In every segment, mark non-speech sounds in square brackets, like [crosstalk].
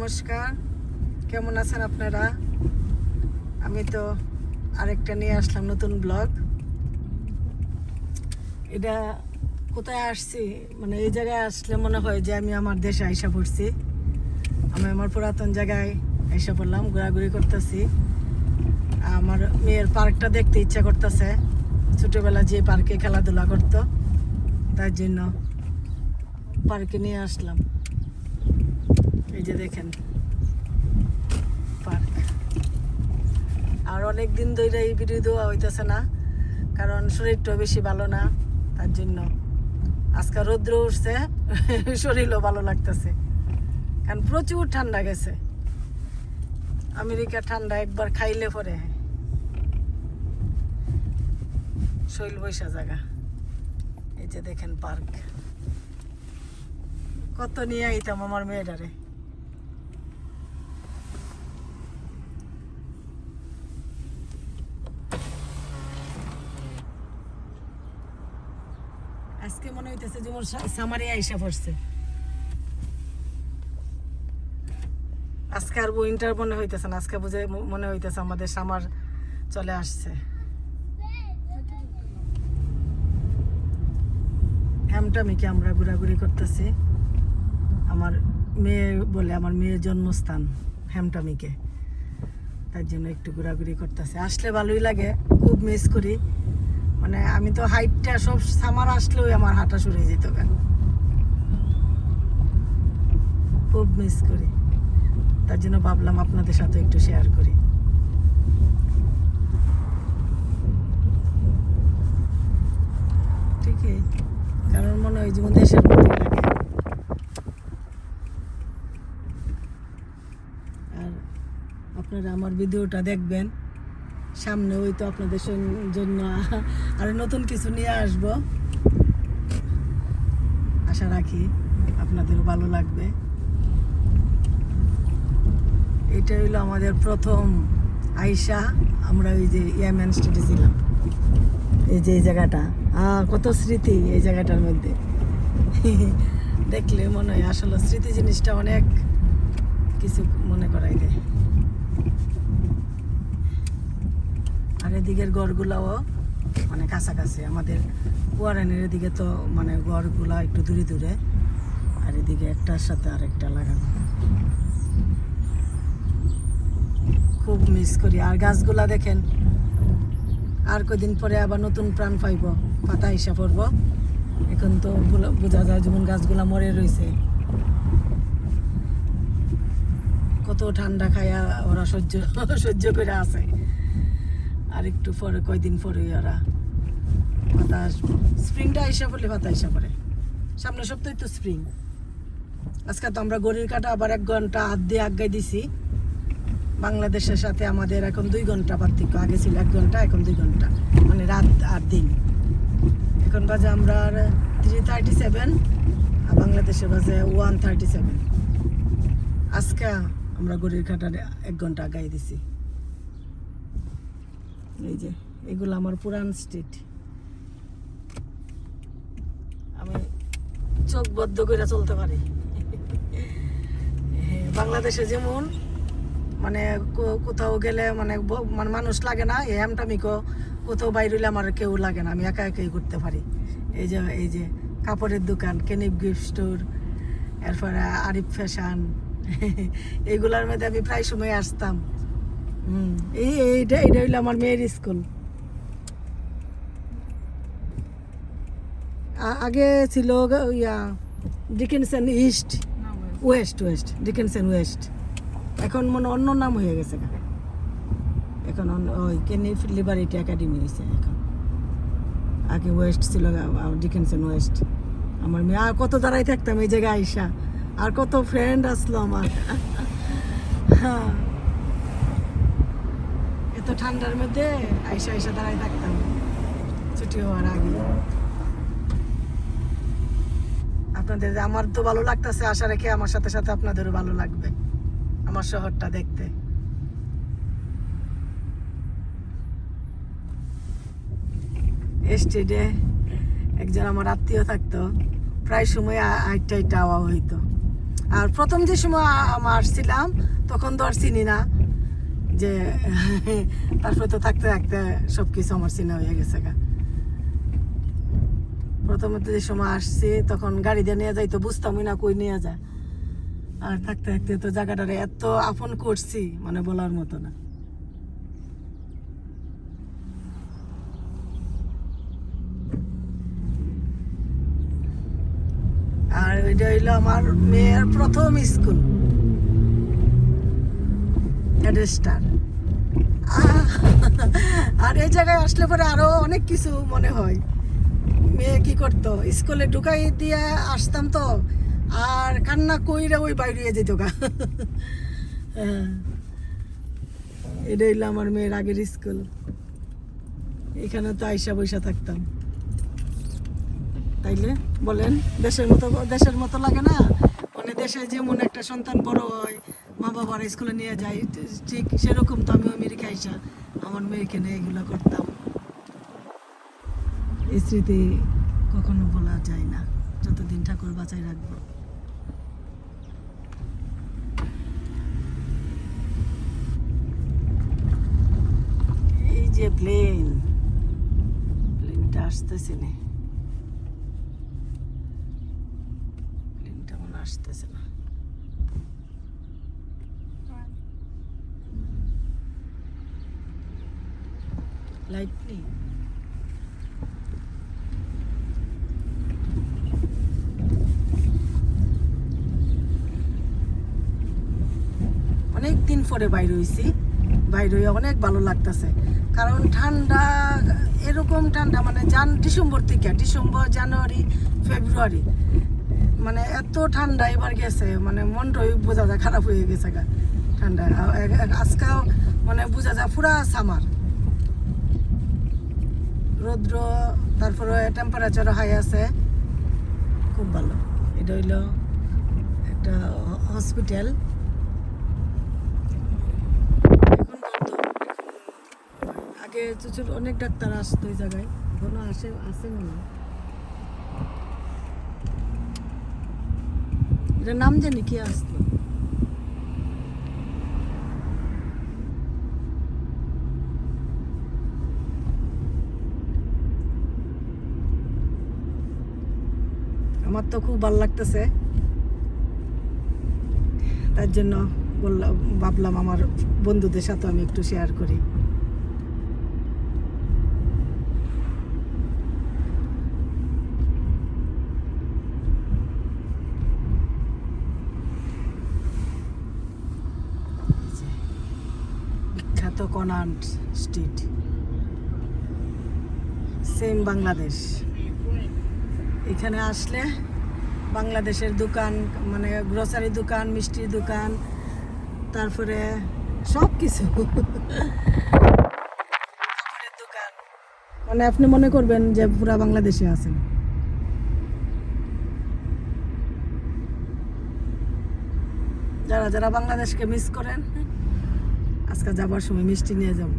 নমস্কার। কেমন আছেন আপনারা? আমি তো আরেকটা নিয়ে আসলাম নতুন ব্লগ। এটা কোথায় আসছি? মানে এই জায়গায় আসলে মনে হয় যে আমি আমার দেশে আইসা পড়ছি। আমি আমার পুরাতন জায়গায় আইসা পড়লাম, ঘোরাঘুরি করতেছি। আমার মেয়ের পার্কটা দেখতে ইচ্ছা করতেছে। ছোটবেলা যে পার্কে খেলাধুলা করতো, তার জন্য পার্কে নিয়ে আসলাম। এই যে দেখেন, পার্ক। আর অনেক দিন ধরে এই ভিডিও দেওয়া হইতেছে না, কারণ শরীরটা বেশি ভালো না, তার জন্য। আজকে রৌদ্র উঠছে, শরীরও ভালো লাগতেছে। কারণ প্রচুর ঠান্ডা গেছে। আমেরিকা ঠান্ডা একবার খাইলে পরে শৈল বৈশা জায়গা এই যে দেখেন পার্ক। কত নিয়ে আইতাম আমার মেয়েটারে। আজকে মনে হইতেছে পড়ছে। আজকে আর উইন্টার মনে হইতেছে না, আজকে বুঝে মনে হইতেছে আমাদের সামার চলে আসছে। হ্যামটামিকে আমরা ঘোরাঘুরি করতেছি? আমার মেয়ে বলে আমার মেয়ের জন্মস্থান হ্যামটামিকে। তার জন্য একটু ঘোরাঘুরি করতেছে। আসলে ভালোই লাগে, খুব মিস করি। মানে আমি তো হাইটটা সব সামার আসলেও আমার হাঁটা সরে যেত গা খুব মিস করি। তার জন্য ভাবলাম আপনাদের সাথে একটু শেয়ার করি। ঠিকই, কারণ মনে হয় যেমন দেশের প্রতি লাগে। আর আপনারা আমার ভিডিওটা দেখবেন। সামনে ওই তো আপনাদের জন্য আরও নতুন কিছু নিয়ে আসব। আশা রাখি আপনাদেরও ভালো লাগবে। এটা হইল আমাদের প্রথম আইসা আমরা ওই যে ইয়াম্যান স্টেটে ছিলাম। এই যে এই জায়গাটা আহ, কত স্মৃতি এই জায়গাটার মধ্যে। দেখলে মনে হয় আসলে স্মৃতি জিনিসটা অনেক কিছু মনে করাই দেয়। আর এদিকের গড়গুলাও মানে কাছাকাছি। আমাদের কুয়ারানের এদিকে তো মানে গড়গুলা একটু দূরে দূরে, আর এদিকে একটার সাথে আরেকটা লাগানো। খুব মিস করি। আর গাছগুলা দেখেন, আর কদিন পরে আবার নতুন প্রাণ পাইব, পাতা হিসা পড়ব। এখন তো বোঝা যায় যেমন গাছগুলা মরে রয়েছে কত ঠান্ডা খায়া ওরা সহ্য সহ্য করে আছে। আর একটু পরে, কয়দিন পরে ওরা আসব স্প্রিংটা হিসাব করলে পাতা হিসাব করে সামনে সপ্তাহে তো স্প্রিং। আজকে তো আমরা গড়ির কাটা আবার এক ঘণ্টা হাত দিয়ে আজ্ঞায় দিছি। বাংলাদেশের সাথে আমাদের এখন দুই ঘণ্টা পার্থক্য। আগে ছিল এক ঘণ্টা, এখন দুই ঘণ্টা। মানে রাত আর দিন। এখন বাজে আমরা আর থ্রি থার্টি সেভেন আর বাংলাদেশে বাজে ওয়ান থার্টি সেভেন আজকে আমরা গড়ির কাটার এক ঘণ্টা আগাই দিছি। এই যে এগুলো আমার পুরান স্ট্রিট আমি চোখ বদ্ধ করে চলতে পারি। [laughs] হ্যাঁ, বাংলাদেশে যেমন মানে কোথাও গেলে মানে মানে মানুষ লাগে না এই হ্যামটামিকো কোথাও বাইরে হইলে আমার কেউ লাগে না আমি একা একাই করতে পারি। এই যে এই যে কাপড়ের দোকান কেনিপ গিফট স্টোর এরপরে আরিফ ফ্যাশন [laughs] এইগুলোর মধ্যে আমি প্রায় সময় আসতাম। এই এইটা এটা হইল আমার মেয়ের স্কুল। আগে ছিল yeah, Dickenson east, west west, Dickenson west. এখন মনে অন্য নাম হয়ে গেছে এখন ওই কেনি লিবারিটি একাডেমি হয়েছে এখন। আগে ওয়েস্ট ছিল ডিকেনসন ওয়েস্ট। আমার মেয়ে, আর কত দাঁড়াই থাকতাম এই জায়গায় আইসা। আর কত ফ্রেন্ড আসলো আমার। হ্যাঁ। ঠান্ডার মধ্যে আইসা আইসা দাঁড়াই থাকতাম। ছুটি হওয়ার আগে। আপনাদের আমার তো ভালো লাগতেছে, আশা রেখে আমার সাথে সাথে আপনাদেরও ভালো লাগবে। আমার শহরটা দেখতে। স্টেডে একজন আমার আত্মীয় থাকতো। প্রায় সময় আইটা আইটা আওয়া হইতো। আর প্রথম যে সময় আমার আসছিলাম, তখন তো আর চিনি না। যে, [laughs] তারপরে তো থাকতে থাকতে সব কিছু আমার চিনা হয়ে গেছে গা। প্রথমে তো যে সময় আসছি, তখন গাড়ি দিয়ে নিয়ে যাই তো বুঝতামই না কই নিয়ে যায়। আর থাকতে থাকতে তো জায়গাটারে এত আপন করছি মানে বলার মতো না। আর এটা হইল আমার মেয়ের প্রথম স্কুল হেডস্টার আর এই জায়গায় আসলে পরে আরও অনেক কিছু মনে হয়। মেয়ে কি করতো? স্কুলে ঢুকাই দিয়ে আসতাম তো, আর কান্না কইরা ওই বাইরে যেত গা। হ্যাঁ। এটা হইল আমার মেয়ের আগের স্কুল। এখানে তো আইসা বৈশা থাকতাম। তাইলে বলেন, দেশের মতো দেশের মতো লাগে না? মানে দেশে যেমন একটা সন্তান বড় হয় মা বাবার স্কুলে নিয়ে যাই। ঠিক সেরকম তো আমি আমেরিকা আইসা আমার মেয়েকে নিয়ে এগুলো করতাম। স্মৃতি কখনো বলা যায় না। যতদিন ঠাকুর বাঁচাই রাখব। এই যে প্লেন প্লেনটা আসতেছে না প্লেনটা মনে হয় আসতেছে না লাইট নেই অনেক দিন পরে বাইর হইছি। বাইর হয়ে অনেক ভালো লাগতেছে। কারণ ঠান্ডা, এরকম ঠান্ডা মানে জান, ডিসেম্বর থেকে, ডিসেম্বর, জানুয়ারি, ফেব্রুয়ারি মানে এত ঠান্ডা এবার গেছে মানে মনটাই বোঝা যায়, খারাপ হয়ে গেছে গা, ঠান্ডা। আ- এ- এ- আজকাল মানে বোঝা যায়, পুরা সামার। রৌদ্র, তারপরে টেম্পারেচার হাই আছে। খুব ভালো। এটা হইল একটা হসপিটাল আগে প্রচুর অনেক ডাক্তার আসতো ওই জায়গায়। এখনও আসে আসে না। এটার নাম জানি, কি আসতো আমার তো খুব ভালো লাগতেছে। তার জন্য বললাম, ভাবলাম আমার বন্ধুদের সাথে আমি একটু শেয়ার করি। বিখ্যাত কনান্ট স্ট্রিট। সেম বাংলাদেশ। এখানে আসলে বাংলাদেশের দোকান মানে গ্রোসারি দোকান, মিষ্টির দোকান, তারপরে সব কিছু দোকান। মানে আপনি মনে করবেন যে পুরা বাংলাদেশে আছেন। যারা যারা বাংলাদেশকে মিস করেন, আজকে যাবার সময় মিষ্টি নিয়ে যাব।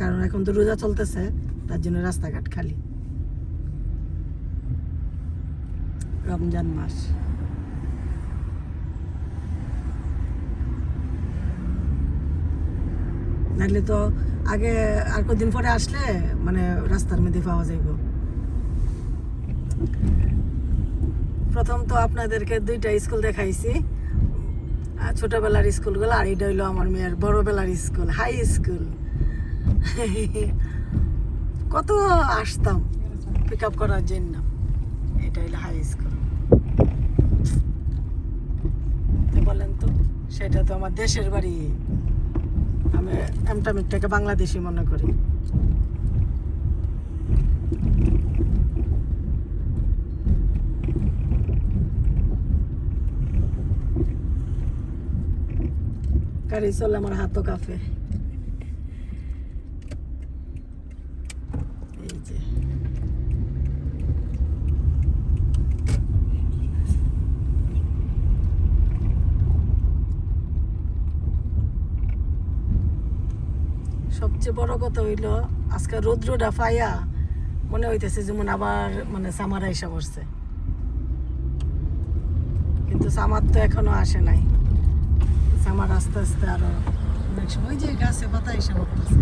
কারণ এখন তো রোজা চলতেছে, তার জন্য রাস্তাঘাট খালি। রমজান মাস। নাহলে তো আগে আর কদিন পরে আসলে মানে রাস্তার মধ্যে পাওয়া যাইব। প্রথম তো আপনাদেরকে দুইটা স্কুল দেখাইছি। ছোটবেলার স্কুলগুলো, আর এটা হইল আমার মেয়ের বড়বেলার স্কুল হাই স্কুল [laughs] কত আসতাম পিক আপ করার জন্য। এটা হইল হাই স্কুল বলেন তো, সেটা তো আমার দেশের বাড়ি। আমি এমটামিকটাকে বাংলাদেশি মনে করি। গাড়ি চলে আমার হাতও সবচেয়ে বড় কথা হইল, আজকে রৌদ্রটা ফাইয়া মনে হইতেছে যেমন আবার মানে সামার আইসা পড়ছে। কিন্তু সামার তো এখনও আসে নাই। সামার আস্তে আস্তে আরও অনেক সময়। যে গাছে পাতা এসে পড়তেছে